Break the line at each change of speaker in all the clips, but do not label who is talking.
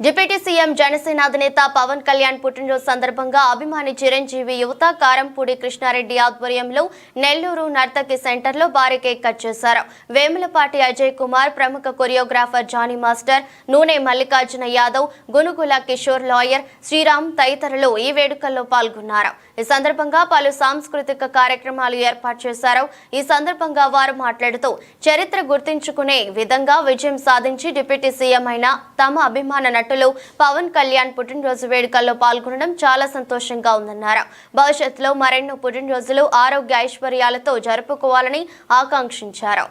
Deputy CM Janasena అధినేత పవన్ కళ్యాణ్ పుట్టినరోజు సందర్భంగా అభిమాని చిరంజీవి యువత కారంపూడి కృష్ణారెడ్డి ఆధ్వర్యంలో నెల్లూరు నర్తకి సెంటర్లో భారీ కేక్ కట్ చేశారు. వేములపాటి అజయ్ కుమార్ ప్రముఖ choreographer Jani master Nune Mallikarjuna Yadav Gunugula Kishore lawyer Sriram తదితరులు ఈ వేడుకల్లో పాల్గొన్నారు. ఈ సందర్భంగా పలు సాంస్కృతిక కార్యక్రమాలు ఏర్పాటు చేశారు. ఈ సందర్భంగా వారు మాట్లాడుతూ చరిత్ర గుర్తించుకునే విధంగా విజయం సాధించి డిప్యూటీ సీఎం అయిన తమ అభిమాన నటులు పవన్ కళ్యాణ్ పుట్టినరోజు వేడుకల్లో పాల్గొనడం చాలా సంతోషంగా ఉందన్నారు. భవిష్యత్తులో మరెన్నో పుట్టినరోజులు ఆరోగ్య ఐశ్వర్యాలతో జరుపుకోవాలని ఆకాంక్షించారు.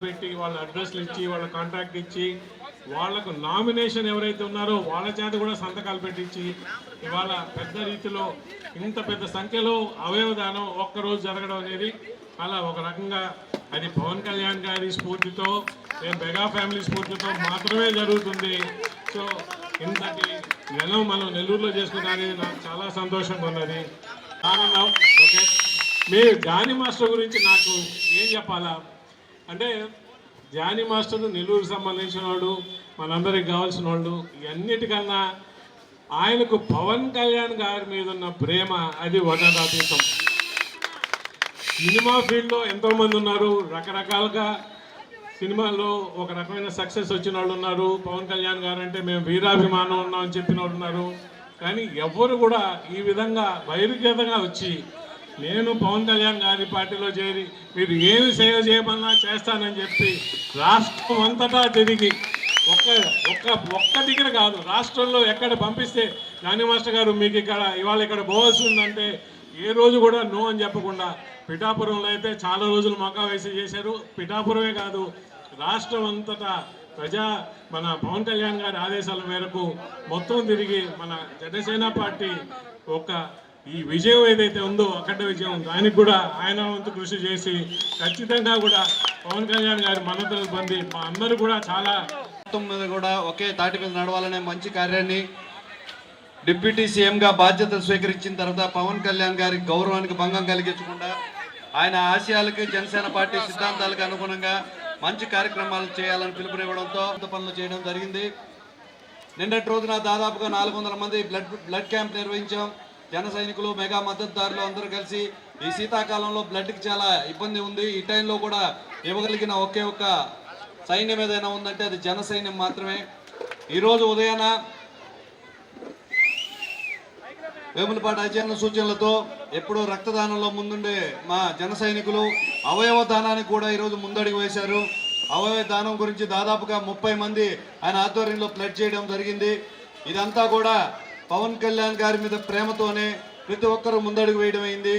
పెట్టి వాళ్ళ అడ్రస్లు ఇచ్చి వాళ్ళ ఇచ్చి వాళ్ళకు నామినేషన్ ఎవరైతే ఉన్నారో వాళ్ళ చేత కూడా సంతకాలు పెట్టించి ఇవాళ పెద్ద రీతిలో ఇంత పెద్ద సంఖ్యలో అవయవదానం ఒక్కరోజు జరగడం అనేది అలా ఒక రకంగా అది పవన్ కళ్యాణ్ గారి స్ఫూర్తితో మెగా ఫ్యామిలీ స్ఫూర్తితో మాత్రమే జరుగుతుంది. సో ఇంతటి నెల మనం నెల్లూరులో చేసుకున్నది నాకు చాలా సంతోషంగా ఉన్నది. ఆనందం ఓకే మీ గాని మాస్టర్ గురించి నాకు ఏం చెప్పాలా? అంటే జానీ మాస్టర్ నెల్లూరుకు సంబంధించిన వాడు మనందరికి కావాల్సిన వాళ్ళు ఇవన్నిటికన్నా ఆయనకు పవన్ కళ్యాణ్ గారి మీద ఉన్న ప్రేమ అది వదనాతీతం సినిమా ఫీల్డ్లో ఎంతోమంది ఉన్నారు. రకరకాలుగా సినిమాల్లో ఒక రకమైన సక్సెస్ వచ్చిన వాళ్ళు ఉన్నారు. పవన్ కళ్యాణ్ గారు అంటే మేము వీరాభిమానం ఉన్నామని చెప్పిన వాళ్ళు ఉన్నారు. కానీ ఎవ్వరు కూడా ఈ విధంగా బహిర్గతంగా వచ్చి నేను పవన్ కళ్యాణ్ గారి పార్టీలో చేరి మీరు ఏమి సేవ చేయమన్నా చేస్తానని చెప్పి రాష్ట్రం అంతటా తిరిగి ఒక్క ఒక్క ఒక్క దగ్గర కాదు రాష్ట్రంలో ఎక్కడ పంపిస్తే జానీ మాస్టర్ గారు మీకు ఇక్కడ ఇవాళ ఇక్కడ పోవాల్సి ఉందంటే ఏ రోజు కూడా నో అని చెప్పకుండా పిఠాపురంలో అయితే చాలా రోజులు మకా వేసి చేశారు. పిఠాపురమే కాదు రాష్ట్రం అంతటా ప్రజా మన పవన్ కళ్యాణ్ గారి ఆదేశాల మేరకు మొత్తం తిరిగి మన జనసేన పార్టీ ఒక ఈ విజయం ఏదైతే ఉందో అఖండ విజయం దానికి కూడా ఆయన వంతు కృషి చేసి ఖచ్చితంగా కూడా పవన్ కళ్యాణ్ గారి మద్దతులు పొంది మా అందరూ కూడా చాలా
మొత్తం మీద కూడా ఒకే తాటి మీద నడవాలనే మంచి కార్యాన్ని డిప్యూటీ సీఎంగా బాధ్యతలు స్వీకరించిన తర్వాత పవన్ కళ్యాణ్ గారి గౌరవానికి భంగం కలిగించకుండా ఆయన ఆశయాలకి జనసేన పార్టీ సిద్ధాంతాలకు అనుగుణంగా మంచి కార్యక్రమాలు చేయాలని పిలుపునివ్వడంతో పనులు చేయడం జరిగింది. నిన్నటి రోజున దాదాపుగా నాలుగు వందల మంది బ్లడ్ బ్లడ్ క్యాంప్ నిర్వహించాం. జన సైనికులు మెగా మద్దతుదారులు అందరూ కలిసి ఈ శీతాకాలంలో బ్లడ్కి చాలా ఇబ్బంది ఉంది. ఈ టైంలో కూడా ఇవ్వగలిగిన ఒకే ఒక్క సైన్యం ఏదైనా ఉందంటే అది జన సైన్యం మాత్రమే. ఈరోజు ఉదయాన వేములపాటి అజయన్న సూచనలతో ఎప్పుడో రక్తదానంలో ముందుండే మా జన సైనికులు అవయవ దానానికి కూడా ఈరోజు ముందడుగు వేశారు. అవయవ దానం గురించి దాదాపుగా ముప్పై మంది ఆయన ఆధ్వర్యంలో ప్లడ్ చేయడం జరిగింది. ఇదంతా కూడా పవన్ కళ్యాణ్ గారి మీద ప్రేమతోనే ప్రతి ఒక్కరూ ముందడుగు వేయడం అయింది.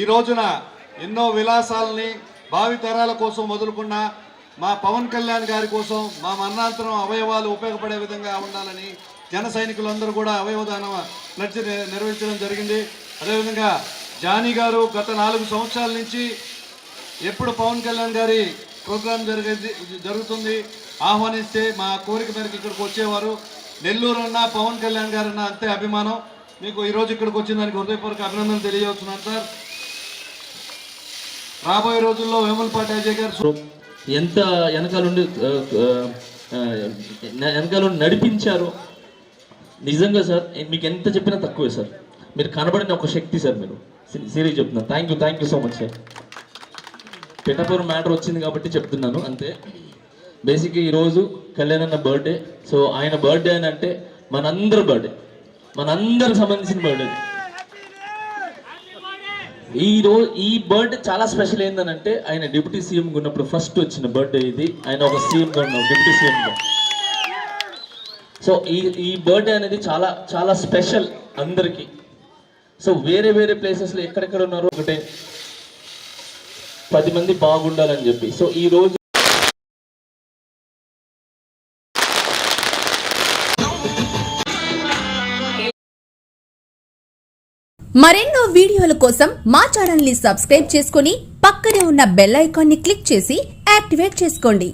ఈ రోజున ఎన్నో విలాసాలని భావి తరాల కోసం వదులుకున్న మా పవన్ కళ్యాణ్ గారి కోసం మా మరణాంతరం అవయవాలు ఉపయోగపడే విధంగా ఉండాలని జన సైనికులందరూ కూడా అవయవదాన ప్లడ్జ్ నిర్వహించడం జరిగింది. అదేవిధంగా జానీ గారు గత నాలుగు సంవత్సరాల నుంచి ఎప్పుడు పవన్ కళ్యాణ్ గారి ప్రోగ్రాం జరిగేది జరుగుతుంది. ఆహ్వానిస్తే మా కోరిక మేరకు ఇక్కడికి వచ్చేవారు. నెల్లూరు అన్న పవన్ కళ్యాణ్ గారు అన్న అంతే అభిమానం. మీకు ఈరోజు ఇక్కడికి వచ్చిన దానికి హృదయపూర్వక అభినందనలు తెలియజేస్తున్నాను సార్. రాబోయే రోజుల్లో వేములపాటి అజయ్ గారు
ఎంత వెనకాలండి వెనకాల నడిపించారు నిజంగా సార్ మీకు ఎంత చెప్పినా తక్కువే సార్. మీరు కనబడిన ఒక శక్తి సార్ మీరు. సీరియస్ చెప్తున్నాను thank you thank you so much sir Pithapuram matter వచ్చింది కాబట్టి చెప్తున్నాను అంతే. బేసిక్గా ఈరోజు కళ్యాణ్ అన్న బర్త్డే సో ఆయన బర్త్డే అని అంటే మనందరి బర్త్డే మనందరికి సంబంధించిన బర్త్డే ఈ రోజు ఈ బర్త్డే చాలా స్పెషల్ ఏంటంటే ఆయన డిప్యూటీ సీఎం ఉన్నప్పుడు ఫస్ట్ వచ్చిన బర్త్డే ఇది. ఆయన ఒక సీఎంగా ఉన్నాడు డిప్యూటీ సీఎంగా. సో ఈ ఈ బర్త్డే అనేది చాలా చాలా స్పెషల్ అందరికీ. సో వేరే వేరే ప్లేసెస్లో ఎక్కడెక్కడ ఉన్నారో ఒకటే. పది మంది బాగుండాలని చెప్పి. సో ఈ రోజు
మరెన్నో వీడియోల కోసం మా ఛానల్ని సబ్స్క్రైబ్ చేసుకుని పక్కనే ఉన్న బెల్ ఐకాన్ని క్లిక్ చేసి యాక్టివేట్ చేసుకోండి.